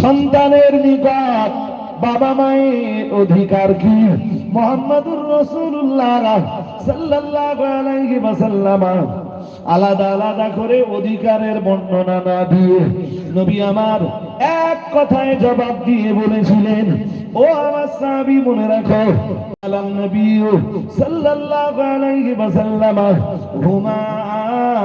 সন্তানের নিকট বাবা মায়ের অধিকার কি? মোহাম্মদুর রসুল্লাহ আলাদা আলাদা করে অধিকারের বর্ণনা না দিয়ে নবী আমার এক কথায় জবাব দিয়ে বলেছিলেন, ও আমার সাহাবী, মনে রাখো আলাম নবী সাল্লাল্লাহু আলাইহি ওয়াসাল্লাম হুমা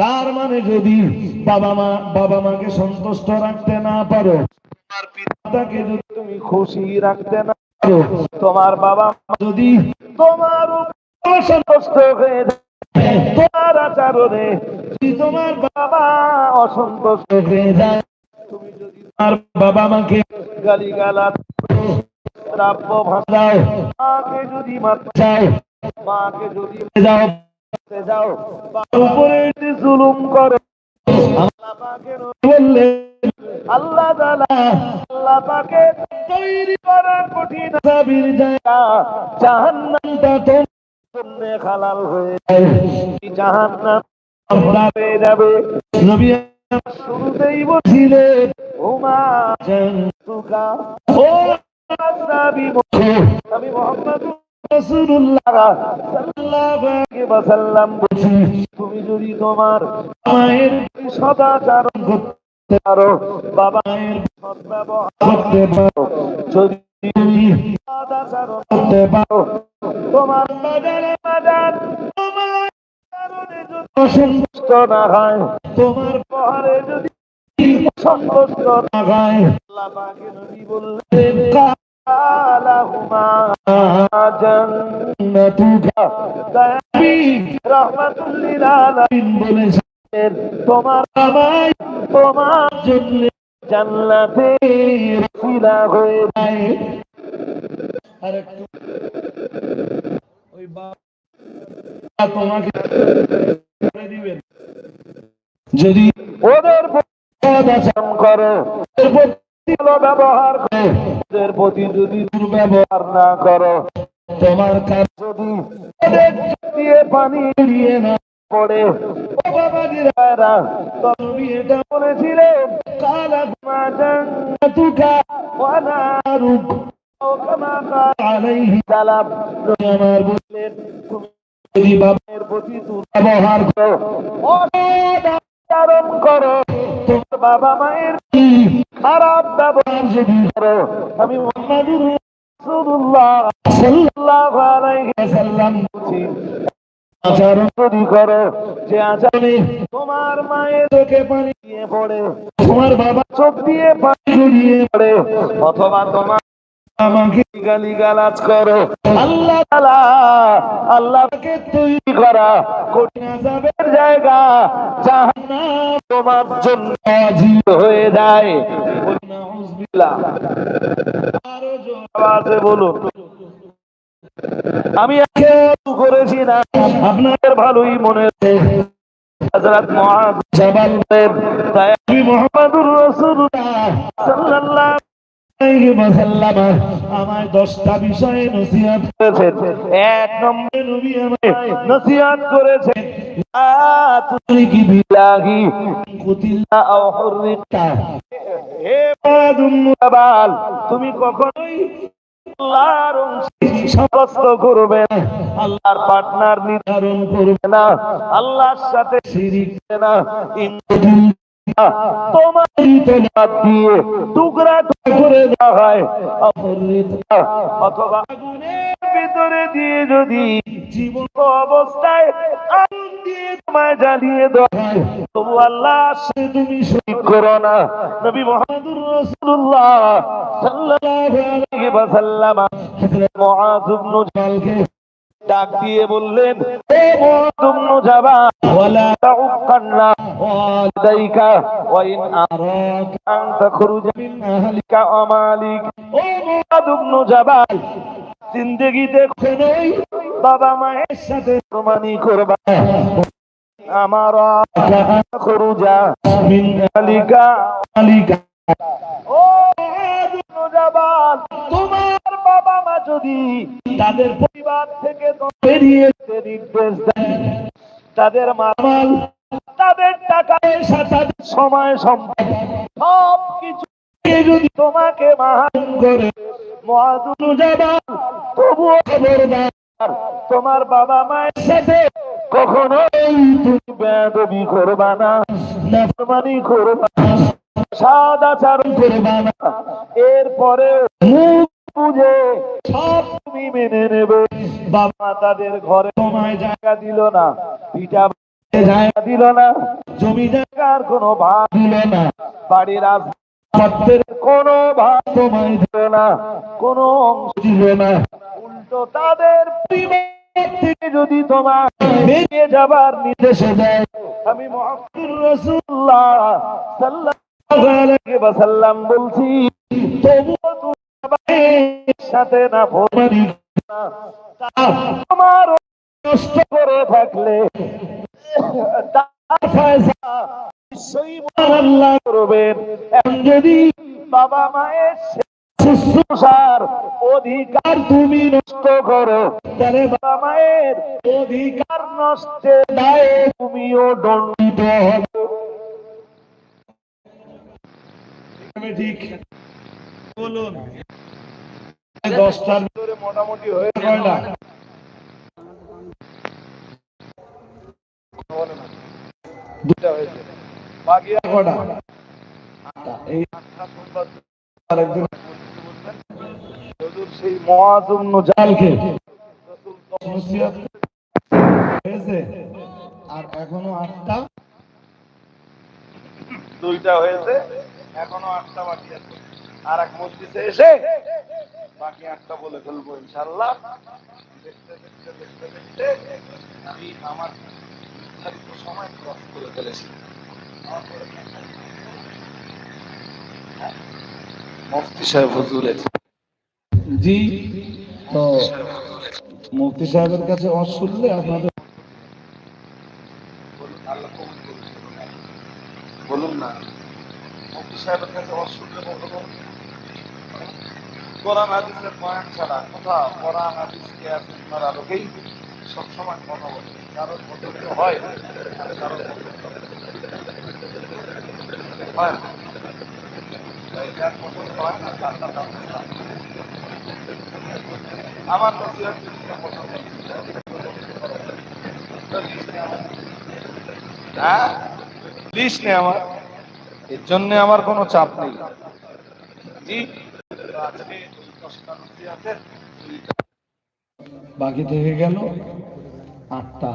তার মানে যদি বাবা মা, বাবা মাকে সন্তুষ্ট রাখতে না পারো, তোমার পিতাকে যদি তুমি খুশি রাখতে না পারো, তোমার বাবা মা যদি তোমার অসন্তুষ্ট হয়ে তোমার আচরণে তোমার বাবা অসন্তুষ্ট হয়ে যায়, তুমি যদি তোমার বাবা মাকে গালি গালা শ্রাব্য ভাষা দাও মাকে যদি মারতে চাও, মাকে যদি যাও যাও। উপরে জুলুম করো। আল্লাহ আল্লাহ পাকে তৈরি করা কঠিন আযাবের জায়গা জাহান্নামটা তোমার হালাল হয়ে যায়। জাহান্নাম শুরুতেই বলছিলেন ওমা জান্তুকা আমি মোহাম্মদ তুমি যদি তোমার মায়ের সদাচরণ করতে পারো, বাবা মায়ের সদ্ব্যবহার করতে পারো, যদি সদাচরণ করতে পারো, তোমার বাজারে বাজার তোমার কারণে যদি অসন্তুষ্ট না হয়, তোমার পহারে যদি সন্তুষ্ট না হয় বললেন রাহমাতুল লিল আলামিন বলেছেন তোমার বাবাই তোমার জন্য জান্নাতে হয়ে যায়। আর একটু ওই বাবা তোমাকে দিবেন। যদি ওদের করো। ব্যবহার করো। প্রতি যদি দুর্ব্যবহার না করো, তোমার কাজ যদি দিয়ে পানি এড়িয়ে না পড়ে দুর্ব্যবহার করো বাবা মায়ের খারাপ ব্যবহার যদি করো, আমি মুহাম্মাদুর তোমার মায়ের দিয়ে পড়ে, তোমার বাবা চোখ দিয়ে পানি গড়িয়ে পড়ে, অথবা তোমার আমাকে গালি গালাজ করো। আল্লাহ তাআলা, আল্লাহকে তৈরি করা কঠিন আযাবের জায়গা জাহান্নাম তোমার জন্য আজিব হয়ে যায়। বলুন। আমি করেছি না। আপনাদের ভালোই মনে আছে। তাই তুমি কখনোই আল্লাহর করবে আল্লাহর পার্টনার নির্ধারণ করবে না আল্লাহর সাথে না। তোমার বাদ দিয়ে টুকরা করে দেওয়া হয়। অথবা ভিতরে দিয়ে যদি জীবন অবস্থায় আগুন দিয়ে তোমায় জ্বালিয়ে দেওয়া তবু আল্লাহ সে তুমি শহীদ করো না। নবী মোহাম্মদুর রাসূলুল্লাহ সাল্লাল্লাহু আলাইহি ওয়াসাল্লাম হযরত মুআয ইবনে জাবালকে ডাক দিয়ে বললেন মিন জিন্দেগিতে বাবা মায়ের সাথে প্রমাণী করবা। আমার খরুজা মিন আহলিকা মালিকা। ও তোমার যদি তাদের পরিবার থেকে বেরিয়ে নির্দেশ দেন তাদের মাল মাল তাদের টাকা তাদের সময় সম্পদ, সব কিছু যদি তোমাকে মাহান করে মহাদুনু যাবার তবুও খবরদার, তোমার বাবা মায়ের সাথে কখনো তুমি বেদবি করবা না, নাফরমানি করবা না সাদাচারণ করবা না। এরপরে মুখ বুঝে সব তুমি মেনে নেবে। বাবা তাদের ঘরে তোমায় জায়গা দিল না। পিঠা যায় দিল না। জমি জায়গার কোনো ভাগ দিল না। বাড়ির পত্রের কোনো ভাগ তোমায় দিল না। কোনো অংশ দিল না। উল্টো তাদের যদি তোমার বেরিয়ে যাবার নির্দেশ দেশে যায় আমি আলাইহি ওয়াসাল্লাম বলছি, তবুও সাথে না মানি তোমার নষ্ট করে থাকলে করবেন। যদি বাবা মায়ের শুশ্রূষার অধিকার তুমি নষ্ট করো, তাহলে বাবা মায়ের অধিকার নষ্টের দায়ে তুমিও দণ্ডিত হবে। ঠিক বলুন। দশটার ভিতরে মোটামুটি হয়ে কয়টা? দুটা হয়েছে। বাকি কটা? এই আরেকদিন সেই মুআযুম জালকে হয়েছে, আর এখনও আটটা। দুইটা হয়েছে, এখনও আটটা বাকি আছে। আর এক মসজিদে এসে বাকি আটটা বলে ফেলব ইনশাল্লাহ দেখতে দেখতে দেখতে দেখতে আমি আমার নির্ধারিত সময় ক্রস করে ফেলেছি। মুফতি সাহেব হুজুরের। জি তো মুফতি সাহেবের কাছে অস শুনলে আপনাদের বলুন না মুফতি সাহেবের কাছে বলব কোরআন হাদিসের বয়ান ছাড়া কথা কোরআন হাদিসকে আপনার আলোকেই সবসময় কথা বলে কারোর পছন্দ হয় পছন্দ হয়। আমার হ্যাঁ? নেই আমার। এর জন্য আমার কোনো চাপ নেই। জি? বাকি থেকে গেল আটটা।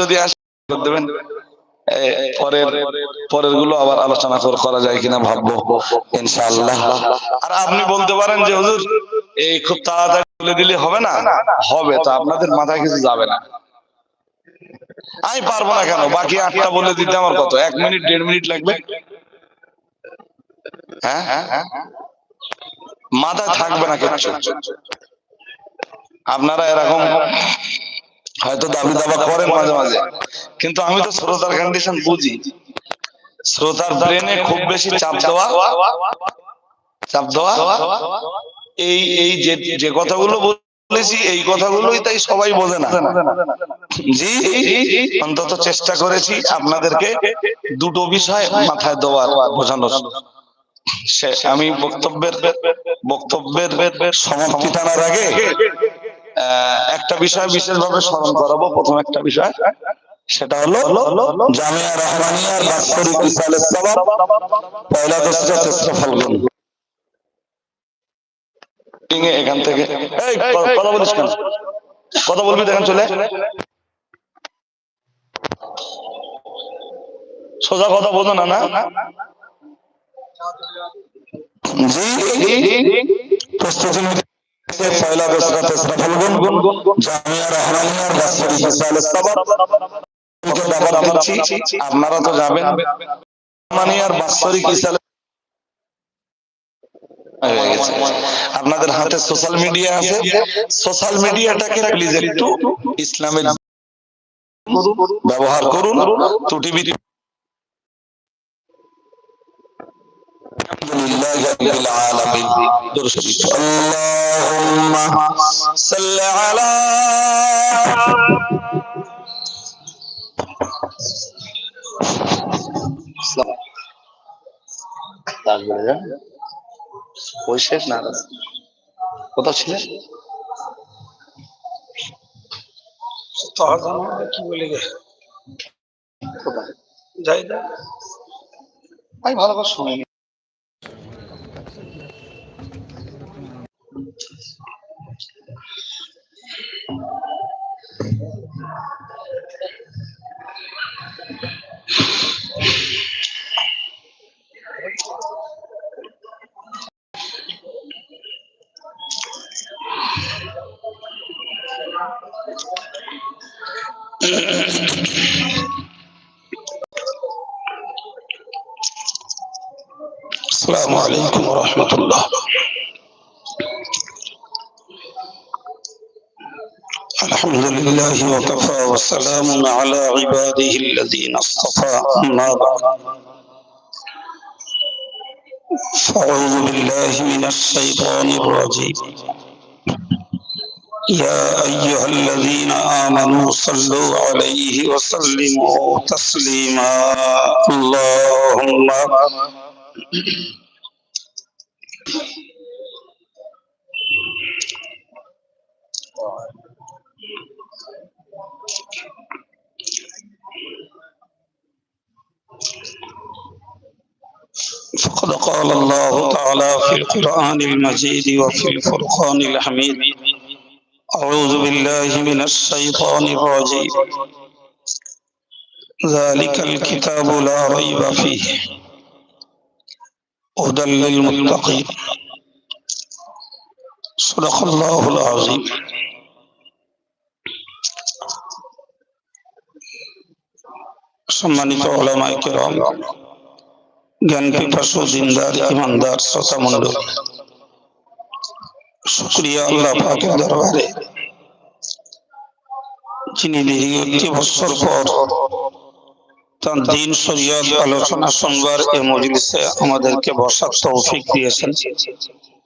যদি দেবেন। পরের পরেরগুলো আবার আলোচনা করা যায় কিনা ভাববো, ইনশাআল্লাহ। আর আপনি বলতে পারেন যে, হুজুর, এই খুব তাড়াতাড়ি বলে দিলে হবে না? হবে, তো আপনাদের মাথায় কিছু যাবে না। আমি পারব না কেন? বাকি আটটা বলে দিতে আমার কত? এক মিনিট, দেড় মিনিট লাগবে? হ্যাঁ? হ্যাঁ থাকবে না কিচ্ছু। আপনারা এরকম হয়তো দাবি দাবা করেন মাঝে মাঝে। কিন্তু আমি তো শ্রোতার কন্ডিশন বুঝি। শ্রোতার ব্রেনে খুব বেশি চাপ দেওয়া। চাপ দেওয়া? এই এই যে যে কথাগুলো বলেছি, এই কথাগুলোই তাই সবাই বোঝে না। জি, অন্তত চেষ্টা করেছি আপনাদেরকে দুটো বিষয় মাথায় দেওয়ার, বোঝানোর। আমি বক্তব্যের বক্তব্যের সমাপ্তি টানার আগে একটা বিষয় বিশেষভাবে স্মরণ করাবো। প্রথম একটা বিষয়, সেটা হলো জামিয়া রহমানিয়ার বাৎসরিক ইসালের সবাব তেসরা ফাল্গুন। এখান থেকে। কথা বলিস কেন? কথা বলবি দেখেন চলে। সোজা কথা বোঝো না না। প্রস্তুতি পয়লা দোসরা তেসরা ফাল্গুন জামিয়া রহমানিয়ার বাসরি হিসাল সাবাব কে দাবার দিচ্ছি আপনারা তো যাবেন। রহমানিয়ার বাৎসরিক হিসালে হয়ে গেছে। আপনাদের হাতে সোশ্যাল মিডিয়া আছে সোশ্যাল মিডিয়াটাকে প্লিজ একটু ইসলামের ব্যবহার করুন ত্রুটি বিটি الحمد لله رب العالمين اللهم صل على তারপরে ওই শেষ না? কোথাও ছিলেন কি বলে যাই না আমি ভালো করে শুনিনি السلام عليكم ورحمة الله. الحمد لله وكفى وسلام على عباده الذين اصطفى. أما بعد. فأعوذ بالله من الشيطان الرجيم. يا أيها الذين آمنوا صلوا عليه وسلموا تسليما. اللهم فقد قال الله تعالى في القرآن المجيد وفي الفرقان الحميد أعوذ بالله من الشيطان الرجيم ذلك الكتاب لا ريب فيه هدى للمتقين صدق الله العظيم সম্মানিত ওলামাই কেরাম জ্ঞান পিপাসু দিনদার, ইমানদার, শ্রোতা মন্ডল দরবারে। যিনি দীর্ঘ একটি বছর পর তার দিন আলোচনা শুনবার এ মজলিসে আমাদেরকে বসার তৌফিক দিয়েছেন।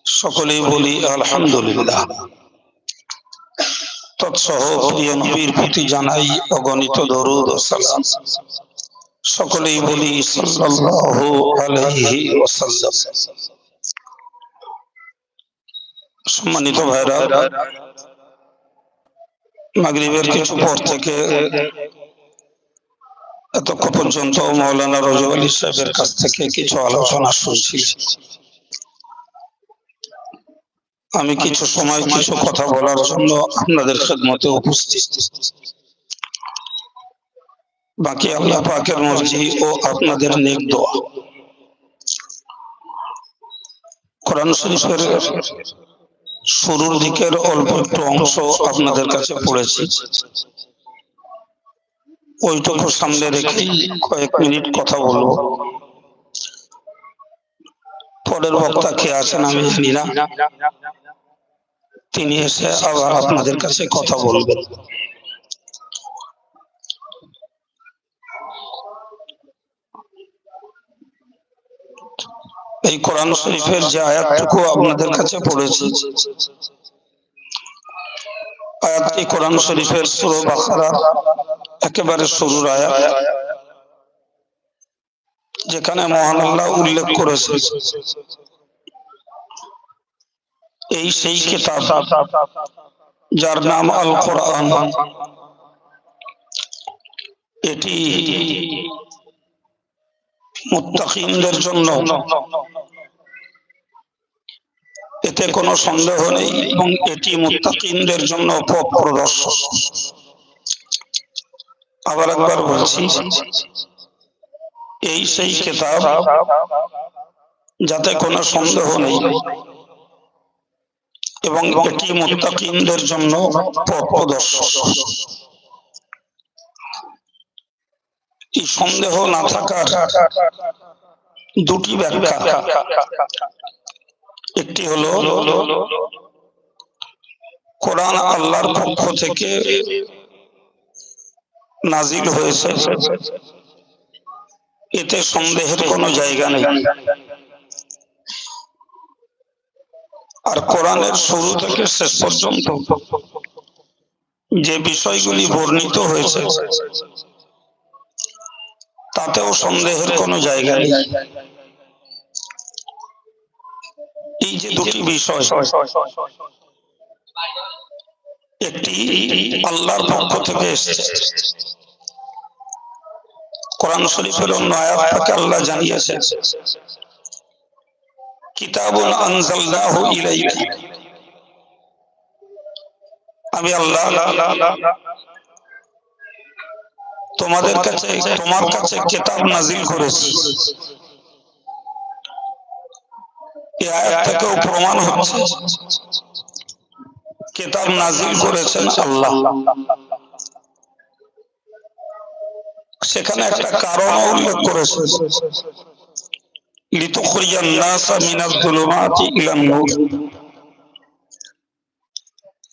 সকলেই বলি আলহামদুলিল্লাহ। তৎসহ প্রিয় নবীর প্রতি জানাই অগণিত দরুদ ও সালাম। সকলেই বলি সম্মানিত ভাইরা, মাগরিবের কিছু পর থেকে এতক্ষণ পর্যন্ত মৌলানা রজব আলী সাহেবের কাছ থেকে কিছু আলোচনা শুনছি। আমি কিছু সময়, কিছু কথা বলার জন্য আপনাদের খেদমতে উপস্থিত। বাকি আল্লাহ পাকের মর্জি ও আপনাদের নেক দোয়া। কোরআন শরীফের শুরুর দিকের অল্প একটু অংশ আপনাদের কাছে পড়েছি। ওইটুকু সামনে রেখেই কয়েক মিনিট কথা বলব। পরের বক্তা কে আছেন আমি জানি না। তিনি এসে আবার আপনাদের কাছে কথা বলবেন। এই কোরআন শরীফের যে আয়াতটুকু আপনাদের কাছে পড়েছি, আয়াতটি কোরআন শরীফের সুর বাখারা একেবারে শুরুর আয়াত, যেখানে মহান আল্লাহ উল্লেখ করেছে, এই সেই কিতাব যার নাম আল কোরআন এটি মুত্তাকিনদের জন্য। এতে কোনো সন্দেহ নেই এবং এটি মুত্তাকিনদের জন্য পথ প্রদর্শক আবার একবার বলছি, এই সেই কিতাব যাতে কোনো সন্দেহ নেই এবং এটি মুত্তাকিনদের জন্য পথ প্রদর্শক এই সন্দেহ না থাকার দুটি ব্যাখ্যা। একটি হলো, কোরআন আল্লাহর পক্ষ থেকে নাজিল হয়েছে। এতে সন্দেহের কোনো জায়গা নেই। আর কোরআনের শুরু থেকে শেষ পর্যন্ত যে বিষয়গুলি বর্ণিত হয়েছে তাতেও সন্দেহের কোনো জায়গা নেই। এই যে দুটি বিষয়, একটি আল্লাহর পক্ষ থেকে এসেছে। কোরআন শরীফের অন্য আয়াত থেকে আল্লাহ জানিয়েছেন, কিতাবুন আনজালনাহু ইলাইকা। আমি আল্লাহ তোমাদের কাছে তোমার কাছে কিতাব নাজিল করেছি। এই আয়াত থেকেও প্রমাণ হচ্ছে কিতাব নাজিল করেছেন আল্লাহ। সেখানে একটা কারণ উল্লেখ করেছে। লিতুখরিজান নাসা মিনাজ যুলুমাতি ইলান নূর।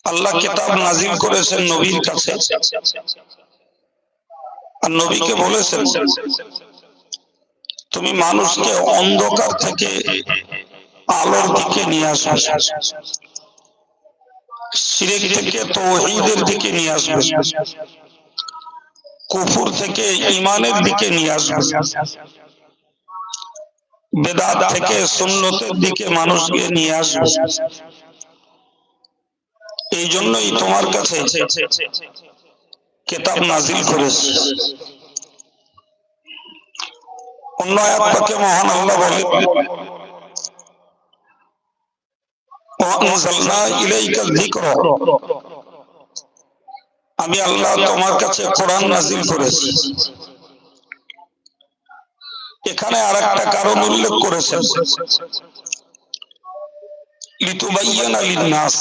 আল্লাহ কিতাব নাজিল করেছেন নবীর কাছে। আর নবীকে বলেছেন, তুমি মানুষকে অন্ধকার থেকে আলোর দিকে নিয়ে আসবে। শিরেক থেকে তৌহিদের দিকে নিয়ে আসবে। কুফুর থেকে ইমানের দিকে নিয়ে আসবে। বেদাত থেকে সুন্নতের দিকে মানুষকে নিয়ে আসবে। এই জন্যই তোমার কাছে কেতাব নাজিল করেছে। অন্য আয়াতকে মহান আল্লাহ আমি আল্লাহ তোমার কাছে কোরআন নাজিল করেছি। এখানে আর একটা কারণ উল্লেখ করেছেন। লিতুবাইয়ান আলী নাস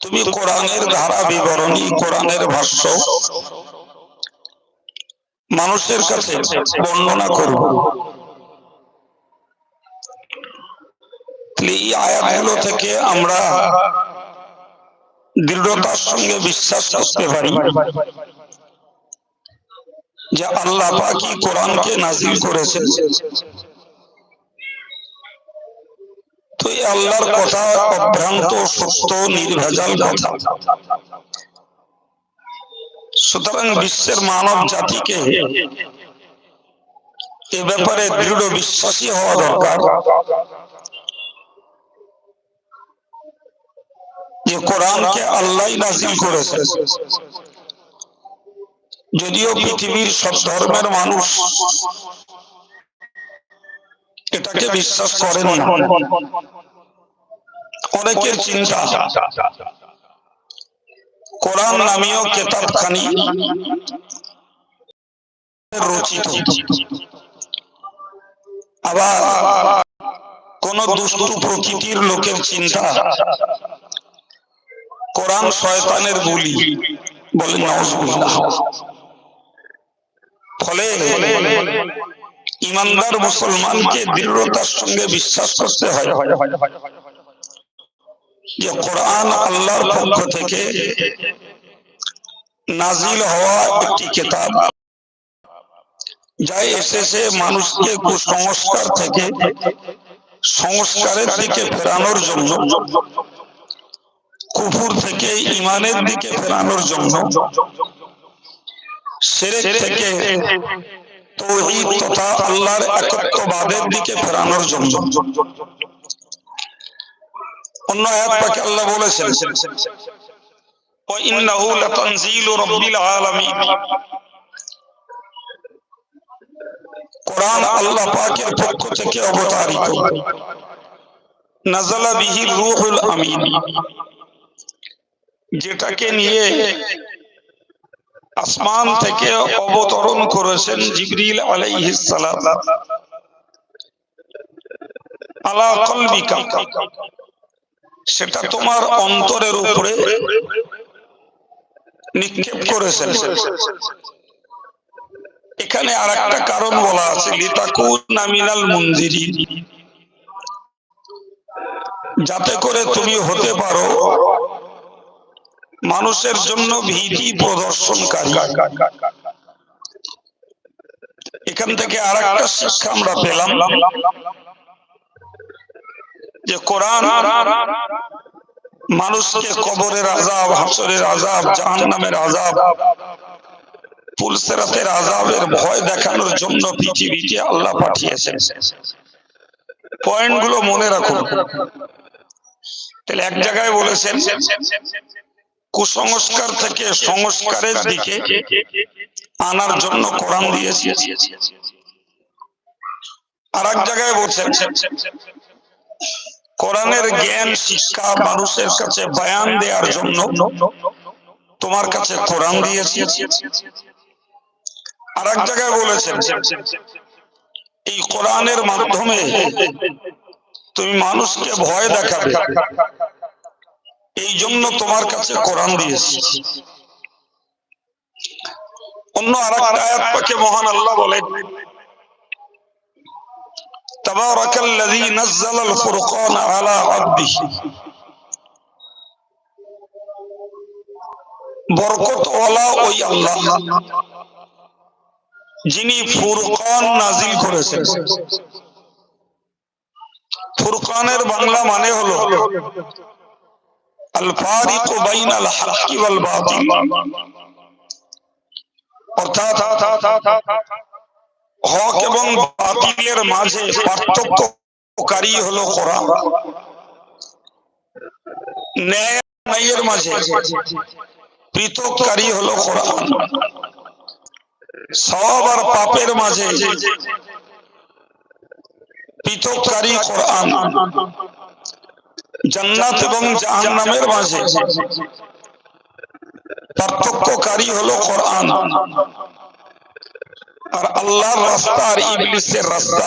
তুমি কোরআনের ধারা বিবরণী কোরআনের ভাষ্য মানুষের কাছে বর্ণনা করব। এই আয়াতগুলো থেকে আমরা দৃঢ়তার সঙ্গে বিশ্বাস করতে পারি যে আল্লাহ পাকি কোরআনকে নাজিল করেছেন। আল্লাহর কথা অভ্রান্ত, সত্য, নির্ভেজাল কথা। সুতরাং বিশ্বের মানব জাতিকে এ ব্যাপারে দৃঢ় বিশ্বাসী হওয়া দরকার। যে কোরআনকে আল্লাহ নাজিল করেছে। যদিও পৃথিবীর সব ধর্মের মানুষ এটাকে বিশ্বাস করেন অনেকের চিন্তা কোরআন নামীয় কেতাবখানি রচিত। আবার কোন দুষ্টু প্রকৃতির লোকের চিন্তা। কোরআন শয়তানের বুলি বলে ফলে ইমানদার মুসলমানকে দৃঢ়তার সঙ্গে বিশ্বাস করতে হয়। যে কোরআন আল্লাহর পক্ষ থেকে নাজিল হওয়া একটি কিতাব। যা এসেছে মানুষকে কুসংস্কার থেকে, সংস্কারের দিকে ফেরানোর জন্য, কুফুর থেকে ইমানের দিকে ফেরানোর জন্য, সেরেক থেকে তৌহিদ তথা আল্লাহর একত্ববাদের দিকে ফেরানোর জন্য। অন্য আয়াত পাকে আল্লাহ বলেছেন وإنه لتنزيل رب العالمين কোরআন আল্লাহ পাকের পক্ষ থেকে অবতারিত নাজালা বিহি রূহুল আমিন যেটাকে নিয়ে আসমান থেকে অবতরণ করেছেন জিবরিল আলাইহিস সালাম আলা কলবিকা সেটা তোমার অন্তরের উপরে নিক্ষেপ করেছেন এখানে আর একটা কারণ বলা আছে, লিতাকুনা মিনাল যাতে করে তুমি হতে পারো, মানুষের জন্য ভীতি প্রদর্শনকারী। এখান থেকে আর একটা শিক্ষা আমরা পেলাম। যে কোরআন মানুষকে কবরের আজাব হাসরের আজাব জাহান্নামের আজাব পুলসেরাতের আজাবের ভয় দেখানোর জন্য পৃথিবীতে আল্লাহ পাঠিয়েছেন। পয়েন্টগুলো মনে রাখুন। তাহলে এক জায়গায় বলেছেন, কুসংস্কার থেকে সংস্কারের দিকে আনার জন্য কোরআন দিয়েছি। আর এক জায়গায় বলছেন কোরআনের জ্ঞান শিক্ষা মানুষের কাছে বয়ান দেওয়ার জন্য তোমার কাছে কোরআন দিয়েছি। আর এক জায়গায় বলেছেন এই কোরআনের মাধ্যমে তুমি মানুষকে ভয় দেখাবে। এই জন্য তোমার কাছে কোরআন দিয়েছি। অন্য আর একটা আয়াত পাকে মহান আল্লাহ বলেন تبارك الذي نزل الفرقان على عبده বরকতওয়ালা ওই আল্লাহ যিনি ফুরকান নাজিল করেছেন ফুরকানের বাংলা মানে হলো আল ফারিকু বাইনাল হাক্কি ওয়াল বাতিল অর্থাৎ হক এবং বাতিলের মাঝে পার্থক্যকারী হলো কোরআন। ন্যায়ের মাঝে পৃথককারী হলো কোরআন। সব আর পাপের মাঝে পৃথককারী কোরআন। জান্নাত এবং জাহান্নামের মাঝে পার্থক্যকারী হলো কোরআন। আর আল্লাহর রাস্তা আর ইবলিসের রাস্তা।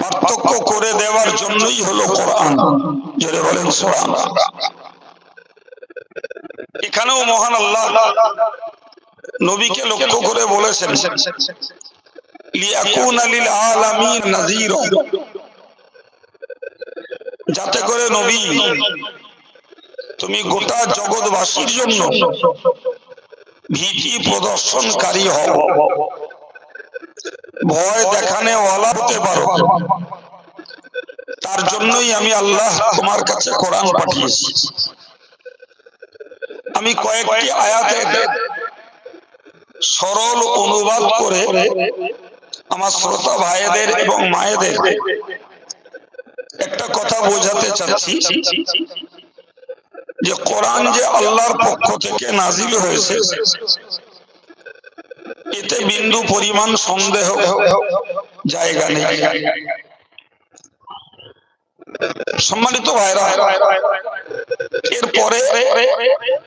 পার্থক্য করে দেওয়ার জন্যই হলো কোরআন। জোরে বলেন, সুবহানাল্লাহ। এখানেও মহান আল্লাহ নবীকে লক্ষ্য করে বলেছেন, লিয়াকুনা লিল আলামিন নাযীরা। যাতে করে নবী, তুমি গোটা জগৎবাসীর জন্য ভীতি প্রদর্শনকারী হও। ভয় দেখানে ওয়ালা হতে পারো। তার জন্যই আমি আল্লাহ তোমার কাছে কোরআন পাঠিয়েছি। আমি কয়েকটি আয়াতে সরল অনুবাদ করে আমার শ্রোতা ভাইদের এবং মায়েদের একটা কথা বোঝাতে চাচ্ছি। যে কোরআন যে আল্লাহর পক্ষ থেকে নাজিল হয়েছে, এতে বিন্দু পরিমাণ সন্দেহ জায়গা নেই। সম্মানিত ভাইরা, এরপরে